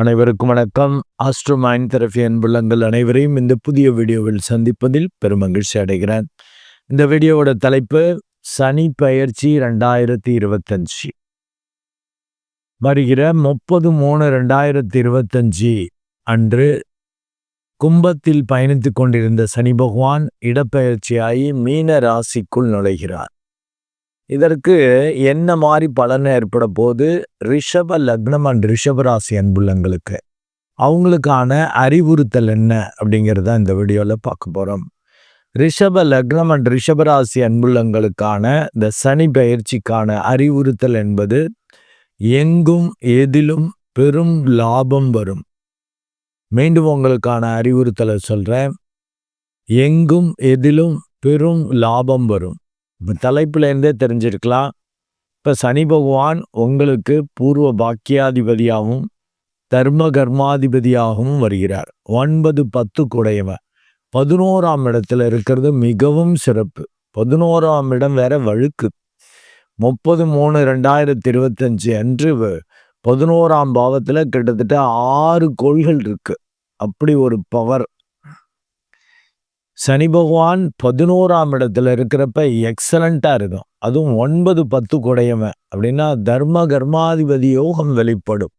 அனைவருக்கும் வணக்கம். Astro mind therapy அன்புள்ளங்கள் அனைவரையும் இந்த புதிய வீடியோவில் சந்திப்பதில் பெருமகிழ்ச்சி அடைகிறேன். இந்த வீடியோவோட தலைப்பு சனி பயிற்சி ரெண்டாயிரத்தி இருபத்தஞ்சி. வருகிற முப்பது மூணு ரெண்டாயிரத்தி இருபத்தஞ்சி அன்று கும்பத்தில் பயணித்து கொண்டிருந்த சனி பகவான் இடப்பெயர்ச்சியாகி மீன ராசிக்குள் நுழைகிறார். இதற்கு என்ன மாதிரி பலன் ஏற்பட போது ரிஷப லக்னம் அண்ட் ரிஷபராசி அன்புள்ளங்களுக்கு? அவங்களுக்கான அறிவுறுத்தல் என்ன? அப்படிங்கிறத இந்த வீடியோவில் பார்க்க போகிறோம் ரிஷப லக்னம் அண்ட் ரிஷபராசி அன்புள்ளங்களுக்கான இந்த சனி பயிற்சிக்கான அறிவுறுத்தல் என்பது எங்கும் எதிலும் பெரும் லாபம் வரும். மீண்டும் உங்களுக்கான அறிவுறுத்தலை சொல்கிறேன் எங்கும் எதிலும் பெரும் லாபம் வரும். இப்போ தலைப்புலேருந்தே தெரிஞ்சிருக்கலாம். இப்போ சனி பகவான் உங்களுக்கு பூர்வ பாக்கியாதிபதியாகவும் தர்ம கர்மாதிபதியாகவும் வருகிறார். ஒன்பது பத்து குடையவன் பதினோராம் இடத்துல இருக்கிறது மிகவும் சிறப்பு. பதினோராம் இடம் வேற வழுக்கு. முப்பது மூணு ரெண்டாயிரத்தி இருபத்தஞ்சு அன்று பதினோராம் பாவத்தில் கிட்டத்தட்ட ஆறு கோள்கள் இருக்குது அப்படி ஒரு பவர் சனி பகவான் பதினோராம் இடத்துல இருக்கிறப்ப எக்ஸலண்ட்டாக இருக்கும். அதுவும் ஒன்பது பத்து குடையவன் அப்படின்னா தர்ம கர்மாதிபதி யோகம் வெளிப்படும்.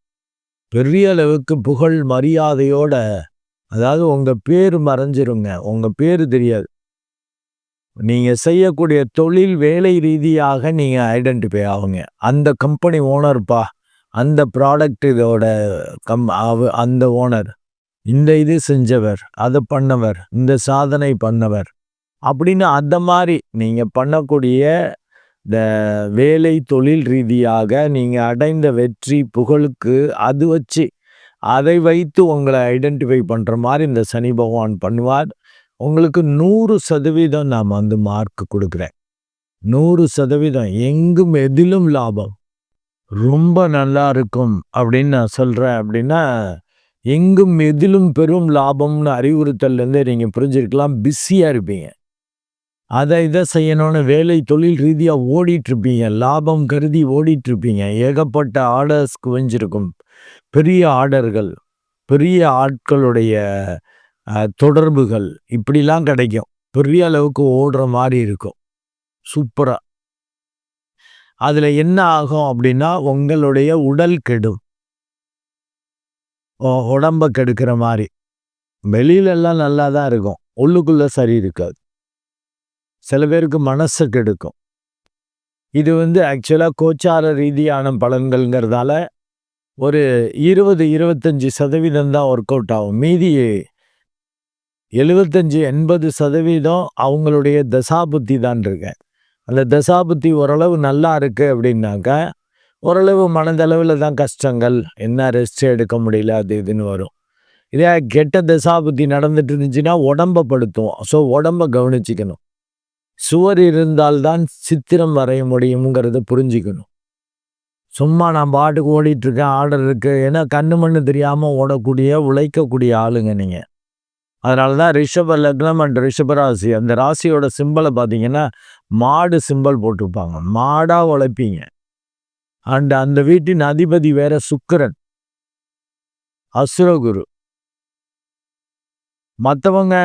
பெரிய அளவுக்கு புகழ் மரியாதையோட அதாவது உங்கள் பேர் மறைஞ்சிருங்க. உங்கள் பேர் தெரியாது. நீங்கள் செய்யக்கூடிய தொழில் வேலை ரீதியாக நீங்கள் ஐடென்டிஃபை ஆகுங்க. அந்த கம்பெனி ஓனர்ப்பா அந்த ப்ராடக்ட் இதோட கம் அந்த ஓனர் இந்த இது செஞ்சவர் அதை பண்ணவர் இந்த சாதனை பண்ணவர். அப்படின்னு அந்த மாதிரி நீங்கள் பண்ணக்கூடிய இந்த வேலை தொழில் ரீதியாக நீங்கள் அடைந்த வெற்றி புகழுக்கு அது வச்சு அதை வைத்து உங்களை ஐடென்டிஃபை பண்ணுற மாதிரி இந்த சனி பகவான் பண்ணுவார். உங்களுக்கு நூறு சதவீதம் நான் வந்து மார்க் கொடுக்குறேன். நூறு சதவீதம். எங்கும் எதிலும் லாபம். ரொம்ப நல்லா இருக்கும் அப்படின்னு நான் சொல்கிறேன் அப்படின்னா எங்கும் எதிலும் பெரும் லாபம்னு அறிவுறுத்தல்லேருந்து நீங்கள் புரிஞ்சிருக்கலாம். பிஸியாக இருப்பீங்க. அதை இதை செய்யணும்னு வேலை தொழில் ரீதியாக ஓடிட்டுருப்பீங்க. லாபம் கருதி ஓடிட்டுருப்பீங்க. ஏகப்பட்ட ஆர்டர்ஸ் குவிஞ்சிருக்கும். பெரிய ஆர்டர்கள் பெரிய ஆட்களுடைய தொடர்புகள் இப்படிலாம் கிடைக்கும். பெரிய அளவுக்கு ஓடுற மாதிரி இருக்கும். சூப்பராக அதில் என்ன ஆகும் அப்படின்னா உங்களுடைய உடல் கெடும். உடம்ப கெடுக்கிற மாதிரி வெளியிலெல்லாம் நல்லா தான் இருக்கும். உள்ளுக்குள்ளே சரி இருக்காது. சில பேருக்கு மனசை கெடுக்கும். இது வந்து ஆக்சுவலாக கோச்சார ரீதியான பலன்கள்ங்கிறதால ஒரு இருபது இருபத்தஞ்சி சதவீதம் தான் ஒர்க் அவுட் ஆகும். மீதி எழுபத்தஞ்சி எண்பது சதவீதம் அவங்களுடைய தசாபுத்தி தான் இருக்கேன். அந்த தசாபுத்தி ஓரளவு நல்லா இருக்குது அப்படின்னாக்கா ஓரளவு மனதளவில் தான் கஷ்டங்கள். என்ன ரெஸ்ட் எடுக்க முடியல அது இதுன்னு வரும். இதே கெட்ட தசாபுத்தி நடந்துட்டு இருந்துச்சுன்னா உடம்ப படுத்துவோம். ஸோ உடம்ப கவனிச்சிக்கணும். சுவர் இருந்தால்தான் சித்திரம் வரைய முடியுங்கிறத புரிஞ்சிக்கணும். சும்மா நான் பாட்டுக்கு ஓடிட்டுருக்கேன் ஆர்டர் இருக்குது ஏன்னா கண்ணு மண்ணு தெரியாமல் ஓடக்கூடிய உழைக்கக்கூடிய ஆளுங்க நீங்கள் அதனால தான் ரிஷப லக்னம் அண்ட் ரிஷபராசி அந்த ராசியோட சிம்பிளை பார்த்தீங்கன்னா மாடு சிம்பிள் போட்டுப்பாங்க மாடாக உழைப்பீங்க. அண்ட் அந்த வீட்டின் அதிபதி வேற சுக்கரன். அசுரகுரு. மற்றவங்க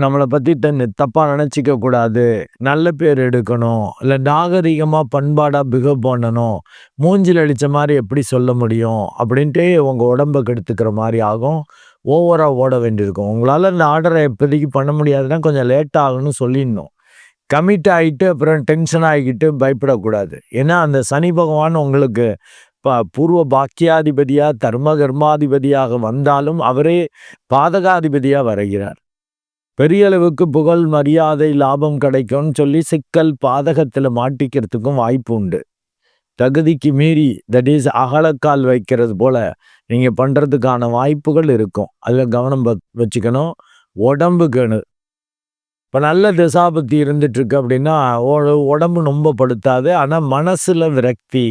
நம்மளை பற்றி தன் தப்பாக நினச்சிக்க கூடாது. நல்ல பேர் எடுக்கணும். இல்லை நாகரிகமாக பண்பாடாக பிகவ் பண்ணணும். மூஞ்சில் அடித்த மாதிரி எப்படி சொல்ல முடியும்? அப்படின்ட்டு உங்கள் உடம்பை கெடுத்துக்கிற மாதிரி ஆகும். ஓவராக ஓட வேண்டியிருக்கும். உங்களால் இந்த ஆர்டரை எப்போதைக்கு பண்ண முடியாதுன்னா கொஞ்சம் லேட் ஆகும்னு சொல்லிடணும். கமிட் ஆகிட்டு அப்புறம் டென்ஷன் ஆகிக்கிட்டு பயப்படக்கூடாது. ஏன்னா அந்த சனி பகவான் உங்களுக்கு இப்போ பூர்வ பாக்கியாதிபதியாக தர்ம கர்மாதிபதியாக வந்தாலும் அவரே பாதகாதிபதியாக வரைகிறார். பெரிய அளவுக்கு புகழ் மரியாதை லாபம் கிடைக்கும்னு சொல்லி சிக்கல் பாதகத்தில் மாட்டிக்கிறதுக்கும் வாய்ப்பு உண்டு. தகுதிக்கு மீறி தட் இஸ் அகலக்கால் வைக்கிறது போல் நீங்கள் பண்ணுறதுக்கான வாய்ப்புகள் இருக்கும். அதில் கவனம் வச்சுக்கணும். உடம்புக்கு இப்போ நல்ல திசாபக்தி இருந்துட்டுருக்கு அப்படின்னா உடம்பு ரொம்ப படுத்தாது. ஆனால் மனசில் விரக்தி.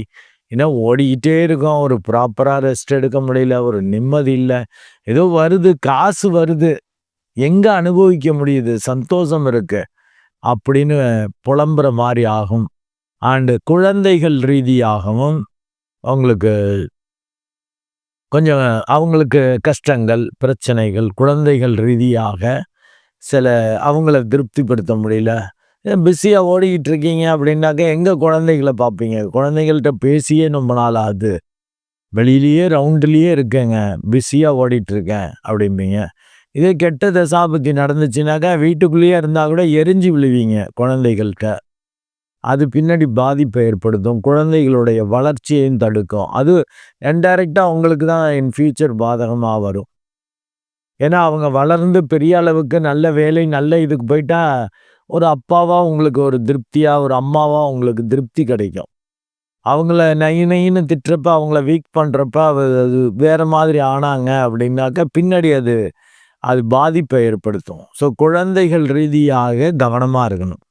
ஏன்னா ஓடிக்கிட்டே இருக்கும். ஒரு ப்ராப்பராக ரெஸ்ட் எடுக்க முடியல. ஒரு நிம்மதி இல்லை. ஏதோ வருது. காசு வருது. எங்கே அனுபவிக்க முடியுது? சந்தோஷம் இருக்கு. அப்படின்னு புலம்புற மாதிரி ஆகும். அண்டு குழந்தைகள் ரீதியாகவும் அவங்களுக்கு கொஞ்சம் அவங்களுக்கு கஷ்டங்கள் பிரச்சனைகள் குழந்தைகள் ரீதியாக சில அவங்கள திருப்திப்படுத்த முடியல. பிஸியாக ஓடிக்கிட்டு இருக்கீங்க அப்படின்னாக்க எங்கே குழந்தைகளை பார்ப்பீங்க? குழந்தைகள்கிட்ட பேசியே ரொம்ப நாள் ஆகுது. வெளியிலேயே ரவுண்டுலேயே இருக்கேங்க. பிஸியாக ஓடிட்டுருக்கேன் அப்படிம்பீங்க. இதே கெட்ட தசாபத்தி நடந்துச்சுனாக்கா வீட்டுக்குள்ளேயே இருந்தால் கூட எரிஞ்சு விழுவீங்க குழந்தைகள்கிட்ட அது பின்னாடி பாதிப்பை ஏற்படுத்தும். குழந்தைகளுடைய வளர்ச்சியையும் தடுக்கும். அது இன்டைரக்டாக அவங்களுக்கு தான் இன் ஃபியூச்சர் பாதகமாக வரும். ஏன்னா அவங்க வளர்ந்து பெரிய அளவுக்கு நல்ல வேலை நல்ல இதுக்கு போயிட்டா ஒரு அப்பாவாக உங்களுக்கு ஒரு திருப்தியாக ஒரு அம்மாவாக உங்களுக்கு திருப்தி கிடைக்கும். அவங்கள நை நைன்னு திட்டுறப்ப அவங்கள வீக் பண்ணுறப்ப அது வேறு மாதிரி ஆனாங்க அப்படின்னாக்கா பின்னாடி அது அது பாதிப்பை ஏற்படுத்தும். ஸோ குழந்தைகள் ரீதியாக கவனமாக இருக்கணும்.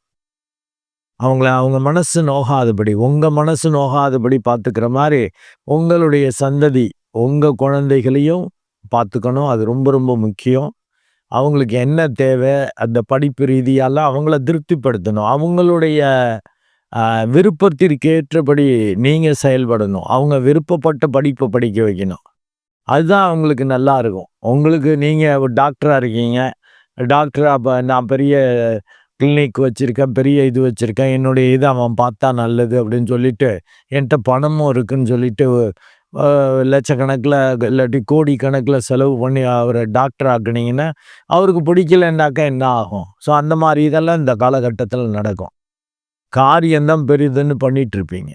அவங்கள அவங்க மனசு நோகாதபடி உங்கள் மனசு நோகாதபடி பார்த்துக்கிற மாதிரி உங்களுடைய சந்ததி உங்கள் குழந்தைகளையும் பார்த்துக்கணும். அது ரொம்ப ரொம்ப முக்கியம். அவங்களுக்கு என்ன தேவை அந்த படிப்பு ரீதியாலாம் அவங்கள திருப்திப்படுத்தணும். அவங்களுடைய விருப்பத்திற்கு ஏற்றபடி நீங்கள் செயல்படணும். அவங்க விருப்பப்பட்ட படிப்பை படிக்க வைக்கணும். அதுதான் அவங்களுக்கு நல்லா இருக்கும். உங்களுக்கு நீங்கள் டாக்டராக இருக்கீங்க. டாக்டர் அப்போ நான் பெரிய கிளினிக் வச்சுருக்கேன் பெரிய இது வச்சுருக்கேன். என்னுடைய இது அவன் பார்த்தா நல்லது அப்படின்னு சொல்லிட்டு என்கிட்ட பணமும் இருக்குன்னு சொல்லிட்டு லட்சக்கணக்கில் இல்லாட்டி கோடி கணக்கில் செலவு பண்ணி அவரை டாக்டர் ஆக்குனீங்கன்னா அவருக்கு பிடிக்கலன்னாக்கா என்ன ஆகும்? ஸோ அந்த மாதிரி இதெல்லாம் இந்த காலகட்டத்தில் நடக்கும். காரியம்தான் பெரிதுன்னு பண்ணிகிட்ருப்பீங்க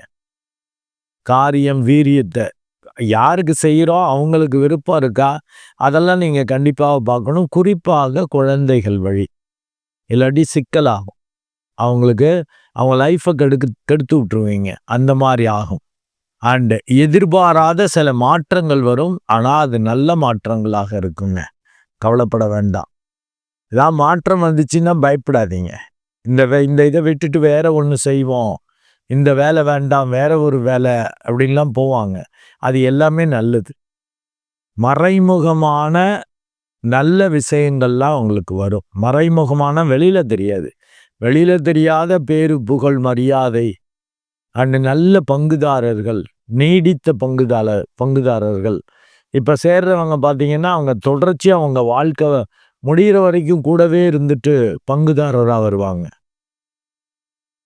காரியம் வீரியத்தை யாருக்கு செய்கிறோம் அவங்களுக்கு விருப்பம் இருக்கா அதெல்லாம் நீங்கள் கண்டிப்பாக பார்க்கணும். குறிப்பாக குழந்தைகள் வழி. இல்லாட்டி சிக்கலாகும். அவங்களுக்கு அவங்க லைஃப்பை கெடுக்கு கெடுத்து விட்ருவீங்க அந்த மாதிரி ஆகும். அண்டு எதிர்பாராத சில மாற்றங்கள் வரும். ஆனால் அது நல்ல மாற்றங்களாக இருக்குங்க. கவலைப்பட வேண்டாம். இதான் மாற்றம் வந்துச்சுன்னா பயப்படாதீங்க. இந்த வே இந்த இதை விட்டுட்டு வேற ஒன்று செய்வோம். இந்த வேலை வேண்டாம் வேற ஒரு வேலை அப்படின்லாம் போவாங்க. அது எல்லாமே நல்லது. மறைமுகமான நல்ல விஷயங்கள்லாம் அவங்களுக்கு வரும். மறைமுகமான வெளியில் தெரியாது. வெளியில் தெரியாத பேரு புகழ் மரியாதை அண்டு நல்ல பங்குதாரர்கள் நீடித்த பங்குதாரர் பங்குதாரர்கள். இப்போ சேர்றவங்க பார்த்தீங்கன்னா அவங்க தொடர்ச்சியாக அவங்க வாழ்க்கை முடிகிற வரைக்கும் கூடவே இருந்துட்டு பங்குதாரராக வருவாங்க.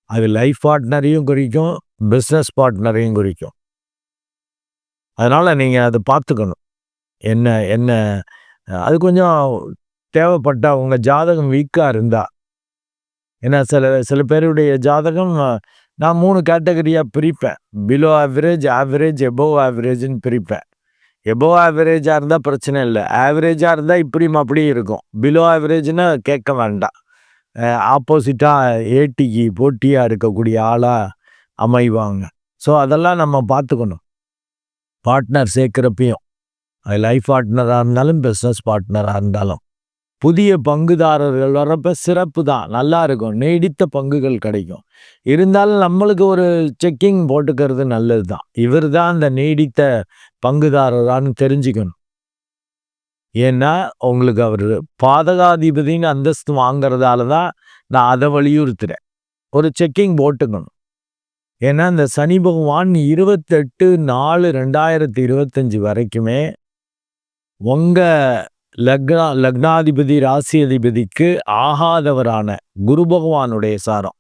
அது லைஃப் பார்ட்னரையும் குறிக்கும் பிஸ்னஸ் பார்ட்னரையும் குறிக்கும். அதனால் நீங்கள் அதை பார்த்துக்கணும் என்ன என்ன அது கொஞ்சம் தேவைப்பட்டால் உங்கள் ஜாதகம் வீக்காக இருந்தால் ஏன்னா சில சில பேருடைய ஜாதகம் நான் மூணு கேட்டகரியாக பிரிப்பேன். பிலோ ஆவரேஜ் ஆவரேஜ் எபோவ் ஆவரேஜ்னு பிரிப்பேன். எபோவ் ஆவரேஜாக இருந்தால் பிரச்சனை இல்லை. ஆவரேஜாக இருந்தால் இப்படியும் அப்படியும் இருக்கும். பிலோ ஆவரேஜ்னா கேட்க வேண்டாம். ஆப்போசிட்டாக ஏடிக்கு போட்டியாக இருக்கக்கூடிய ஆளாக அமைவாங்க. ஸோ அதெல்லாம் நம்ம பார்த்துக்கணும். பார்ட்னர் சேர்க்குறப்பையும். அது லைஃப் பார்ட்னராக இருந்தாலும் பிஸ்னஸ் பார்ட்னராக இருந்தாலும். புதிய பங்குதாரர்கள் வர்றப்ப சிறப்பு தான். நல்லா இருக்கும். நீடித்த பங்குகள் கிடைக்கும். இருந்தாலும் நம்மளுக்கு ஒரு செக்கிங் போட்டுக்கிறது நல்லது தான். இவர் தான் அந்த நீடித்த பங்குதாரரான்னு தெரிஞ்சுக்கணும். ஏன்னா உங்களுக்கு அவர் பாதகாதிபதினு அந்தஸ்து வாங்கிறதால தான் நான் அதை வலியுறுத்துறேன். ஒரு செக்கிங் போட்டுக்கணும். ஏன்னா இந்த சனி பகவான் இருபத்தெட்டு நாலு ரெண்டாயிரத்தி இருபத்தஞ்சி வரைக்குமே உங்கள் லக்னா லக்னாதிபதி ராசி அதிபதிக்கு ஆகாதவரான குரு பகவானுடைய சாரம்.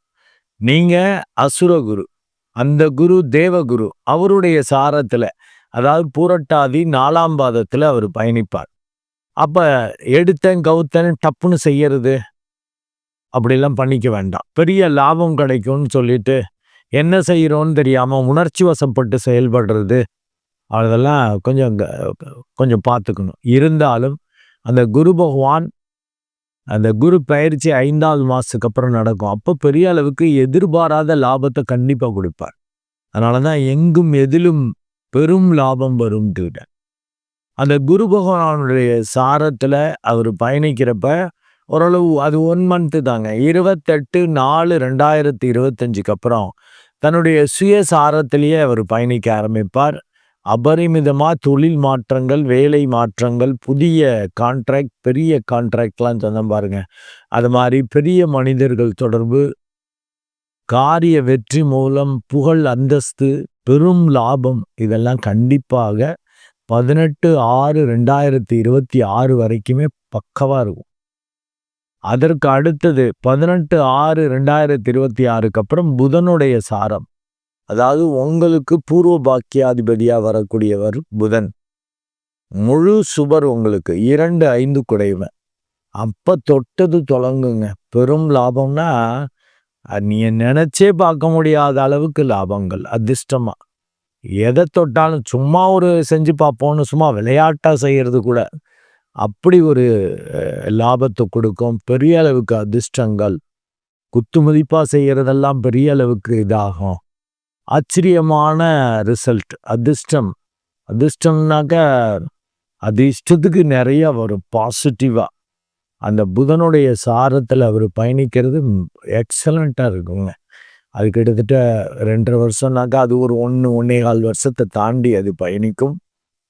நீங்கள் அசுரகுரு அந்த குரு தேவகுரு அவருடைய சாரத்தில் அதாவது பூரட்டாதி நாலாம் பாதத்தில் அவர் பயணிப்பார். அப்போ எடுத்தேன் கவுத்தன் டப்புன்னு செய்யறது? அப்படிலாம் பண்ணிக்க வேண்டாம். பெரிய லாபம் கிடைக்கும்னு சொல்லிட்டு என்ன செய்கிறோன்னு தெரியாமல் உணர்ச்சி வசப்பட்டு செயல்படுறது அதெல்லாம் கொஞ்சம் கொஞ்சம் பார்த்துக்கணும். இருந்தாலும் அந்த குரு பகவான் அந்த குரு பயிற்சி ஐந்தாவது மாதத்துக்கு அப்புறம் நடக்கும். அப்போ பெரிய அளவுக்கு எதிர்பாராத லாபத்தை கண்டிப்பாக கொடுப்பார். அதனால தான் எங்கும் எதிலும் பெரும் லாபம் வரும் அந்த குரு பகவானுடைய சாரத்தில் அவர் பயணிக்கிறப்ப ஓரளவு அது ஒன் மந்த்து தாங்க. இருபத்தெட்டு நாலு ரெண்டாயிரத்தி இருபத்தஞ்சுக்கு அப்புறம் தன்னுடைய சுய சாரத்திலேயே அவர் பயணிக்க ஆரம்பிப்பார். அபரிமிதமாக தொழில் மாற்றங்கள் வேலை மாற்றங்கள் புதிய கான்ட்ராக்ட் பெரிய கான்ட்ராக்ட்லாம் சொன்ன பாருங்க. அது மாதிரி பெரிய மனிதர்கள் தொடர்பு காரிய வெற்றி மூலம் புகழ் அந்தஸ்து பெரும் லாபம் இதெல்லாம் கண்டிப்பாக பதினெட்டு ஆறு ரெண்டாயிரத்தி இருபத்தி ஆறு வரைக்குமே பக்கவாக இருக்கும். அதற்கு அடுத்தது பதினெட்டு ஆறு ரெண்டாயிரத்தி இருபத்தி ஆறுக்கு அப்புறம் புதனுடைய சாரம். அதாவது உங்களுக்கு பூர்வ பாக்கியாதிபதியாக வரக்கூடியவர் புதன். முழு சுபர் உங்களுக்கு. இரண்டு ஐந்து குடைவன் அப்போ தொட்டது தொடங்குங்க பெரும் லாபம்னா நீ நினச்சே பார்க்க முடியாத அளவுக்கு லாபங்கள் அதிர்ஷ்டமாக எதை தொட்டாலும் சும்மா ஒரு செஞ்சு பார்ப்போம்னு சும்மா விளையாட்டாக செய்கிறது கூட. அப்படி ஒரு லாபத்தை கொடுக்கும். பெரிய அளவுக்கு அதிர்ஷ்டங்கள். குத்து செய்கிறதெல்லாம் பெரிய அளவுக்கு இதாகும். ஆச்சரியமான ரிசல்ட் அதிர்ஷ்டம். அதிர்ஷ்டம்னாக்க அது இஷ்டத்துக்கு நிறைய வரும். பாசிட்டிவாக அந்த புதனுடைய சாரத்தில் அவர் பயணிக்கிறது எக்ஸலண்ட்டாக இருக்குங்க. அது கிட்டத்தட்ட ரெண்டரை வருஷம்னாக்கா அது ஒரு ஒன்று ஒன்றே கால் வருஷத்தை தாண்டி அது பயணிக்கும்.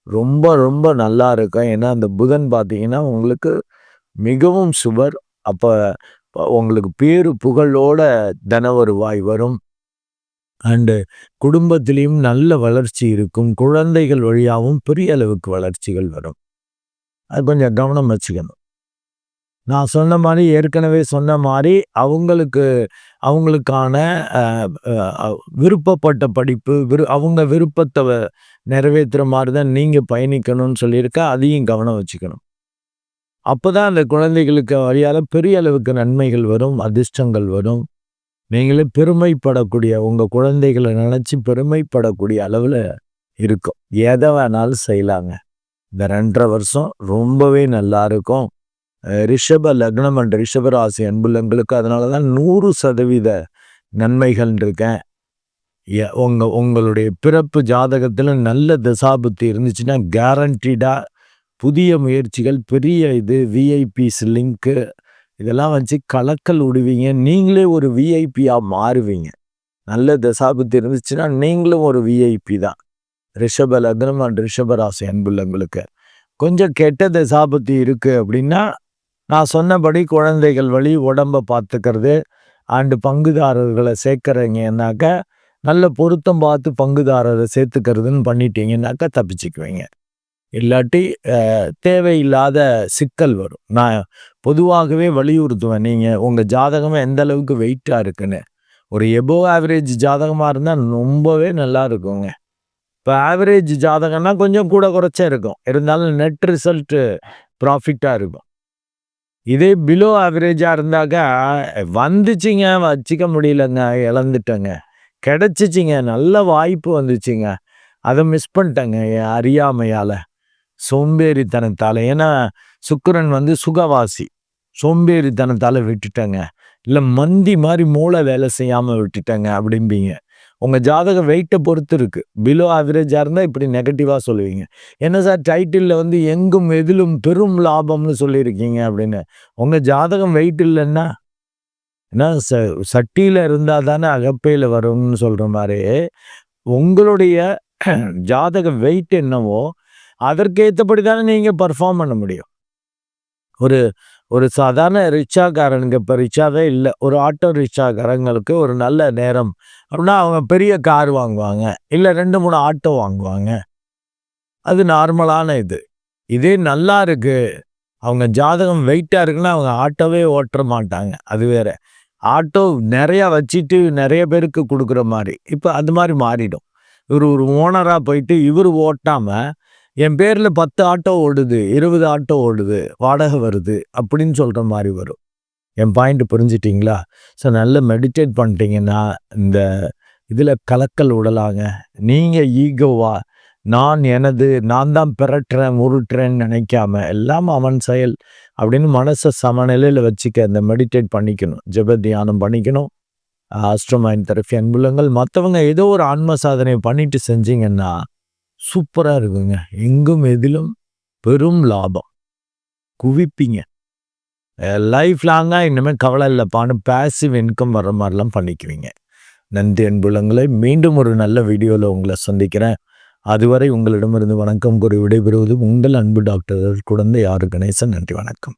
ரொம்ப ரொம்ப நல்லா இருக்கும். ஏன்னா அந்த புதன் பார்த்தீங்கன்னா உங்களுக்கு மிகவும் சுவர். அப்போ உங்களுக்கு பேரு புகழோட தனவருவாய் வரும். அண்டு குடும்பத்திலையும் நல்ல வளர்ச்சி இருக்கும். குழந்தைகள் வழியாகவும் பெரிய அளவுக்கு வளர்ச்சிகள் வரும். அது கொஞ்சம் கவனம் வச்சுக்கணும். நான் சொன்ன மாதிரி ஏற்கனவே சொன்ன மாதிரி அவங்களுக்கு அவங்களுக்கான விருப்பப்பட்ட படிப்பு விரு அவங்க விருப்பத்தை நிறைவேற்றுற மாதிரி தான் நீங்கள் பயணிக்கணும்னு சொல்லியிருக்க அதையும் கவனம் வச்சுக்கணும். அப்போ தான் அந்த குழந்தைகளுக்கு வழியால் பெரிய அளவுக்கு நன்மைகள் வரும் அதிர்ஷ்டங்கள் வரும். நீங்களே பெருமைப்படக்கூடிய உங்கள் குழந்தைகளை நினச்சி பெருமைப்படக்கூடிய அளவில் இருக்கும். எதை வேணாலும் செய்யலாங்க. இந்த ரெண்டரை வருஷம் ரொம்பவே நல்லா இருக்கும். ரிஷப லக்னம் அண்ட் ரிஷபராசி அன்புள்ளங்களுக்கு அதனால தான் நூறு சதவீத நன்மைகள் இருக்கேன். உங்கள் உங்களுடைய பிறப்பு ஜாதகத்தில் நல்ல திசாபுத்தி இருந்துச்சுன்னா கேரண்டீடாக புதிய முயற்சிகள் பெரிய இது விஐபிஸ் லிங்க்கு இதெல்லாம் வச்சு கலக்கல் விடுவீங்க. நீங்களே ஒரு விஐபியாக மாறுவீங்க. நல்ல தசாபத்து இருந்துச்சுன்னா நீங்களும் ஒரு விஐபி தான். ரிஷப லக்னம் அண்ட் ரிஷபராசி அன்புள்ளவங்களுக்கு கொஞ்சம் கெட்ட தசாபத்து இருக்குது அப்படின்னா நான் சொன்னபடி குழந்தைகள் வழி உடம்பை பார்த்துக்கிறது அண்டு பங்குதாரர்களை சேர்க்குறீங்கன்னாக்க நல்ல பொருத்தம் பார்த்து பங்குதாரரை சேர்த்துக்கிறதுன்னு பண்ணிட்டீங்கன்னாக்கா தப்பிச்சுக்குவீங்க. இல்லாட்டி தேவையில்லாத சிக்கல் வரும். நான் பொதுவாகவே வலியுறுத்துவேன். நீங்கள் உங்கள் ஜாதகமே எந்த அளவுக்கு வெயிட்டாக இருக்குன்னு. ஒரு எபோ ஆவரேஜ் ஜாதகமாக இருந்தால் ரொம்பவே நல்லா இருக்குங்க. இப்போ ஆவரேஜ் ஜாதகம்னா கொஞ்சம் கூட குறைச்சா இருக்கும். இருந்தாலும் நெட் ரிசல்ட்டு ப்ராஃபிட்டாக இருக்கும். இதே பிலோ ஆவரேஜாக இருந்தாக்கா வந்துச்சுங்க வச்சிக்க முடியலங்க இழந்துட்டேங்க. கிடச்சிச்சிங்க நல்ல வாய்ப்பு வந்துச்சுங்க. அதை மிஸ் பண்ணிட்டேங்க என் அறியாமையால். சோம்பேறித்தனத்தால். ஏன்னா சுக்கரன் வந்து சுகவாசி. சோம்பேறித்தனத்தால் விட்டுட்டேங்க. இல்லை மந்தி மாதிரி மூளை வேலை செய்யாமல் விட்டுட்டேங்க அப்படிம்பீங்க. உங்கள் ஜாதக வெயிட்டை பொறுத்து இருக்குது பிலோ ஆவரேஜாக இருந்தால் இப்படி நெகட்டிவாக சொல்லுவீங்க. என்ன சார் டைட்டிலில் வந்து எங்கும் எதிலும் பெரும் லாபம்னு சொல்லியிருக்கீங்க அப்படின்னு. உங்கள் ஜாதகம் வெயிட் இல்லைன்னா ஏன்னா ச சட்டியில் இருந்தால் தானே அகப்பையில் வரும்னு சொல்கிற மாதிரி உங்களுடைய ஜாதக வெயிட் என்னவோ அதற்கேற்றபடி தானே நீங்கள் பர்ஃபார்ம் பண்ண முடியும். ஒரு ஒரு சாதாரண ரிக்ஷாக்காரனுக்கு இப்போ ரிக்ஷாவே இல்லை. ஒரு ஆட்டோ ரிக்ஷாக்காரங்களுக்கு ஒரு நல்ல நேரம் அப்படின்னா அவங்க பெரிய கார் வாங்குவாங்க. இல்லை ரெண்டு மூணு ஆட்டோ வாங்குவாங்க. அது நார்மலான இது. இதே நல்லா இருக்குது அவங்க ஜாதகம் வெயிட்டாக இருக்குன்னா அவங்க ஆட்டோவே ஓட்டுற மாட்டாங்க. அது வேற. ஆட்டோ நிறையா வச்சுட்டு நிறைய பேருக்கு கொடுக்குற மாதிரி. இப்போ அது மாதிரி மாறிடும். இவர் ஒரு ஓனராக போயிட்டு இவர் ஓட்டாமல் என் பேரில் பத்து ஆட்டோ ஓடுது இருபது ஆட்டோ ஓடுது வாடகை வருது அப்படின்னு சொல்கிற மாதிரி வரும். என் பாயிண்ட் புரிஞ்சிட்டிங்களா? ஸோ நல்ல மெடிடேட் பண்ணிட்டீங்கன்னா இந்த இதில் கலக்கல் விடலாங்க நீங்கள் ஈகோவா நான் எனது நான் தான் பிறட்டுறேன் உருட்டுறேன்னு நினைக்காம எல்லாம் அவன் செயல் அப்படின்னு மனசை சமநிலையில் வச்சுக்க இந்த மெடிடேட் பண்ணிக்கணும். ஜெப தியானம் பண்ணிக்கணும். ஆஸ்ட்ரோமைன் தெரப்பி அன்புலங்கள். மற்றவங்க ஏதோ ஒரு ஆன்ம சாதனை பண்ணிட்டு செஞ்சீங்கன்னா சூப்பராக இருக்குங்க. எங்கும் எதிலும் பெரும் லாபம். குவிப்பீங்க. லைஃப் லாங்காக இனிமேல் கவலை இல்லைப்பான்னு பேசிவ் இன்கம் வர மாதிரிலாம் பண்ணிக்குவீங்க. நன்றி அன்புலங்களை மீண்டும் ஒரு நல்ல வீடியோவில் உங்களை சந்திக்கிறேன். அதுவரை உங்களிடமிருந்து வணக்கம் கூறி விடைபெறுவது உங்கள் அன்பு டாக்டர் குழந்தை யாரு கணேசன். நன்றி வணக்கம்.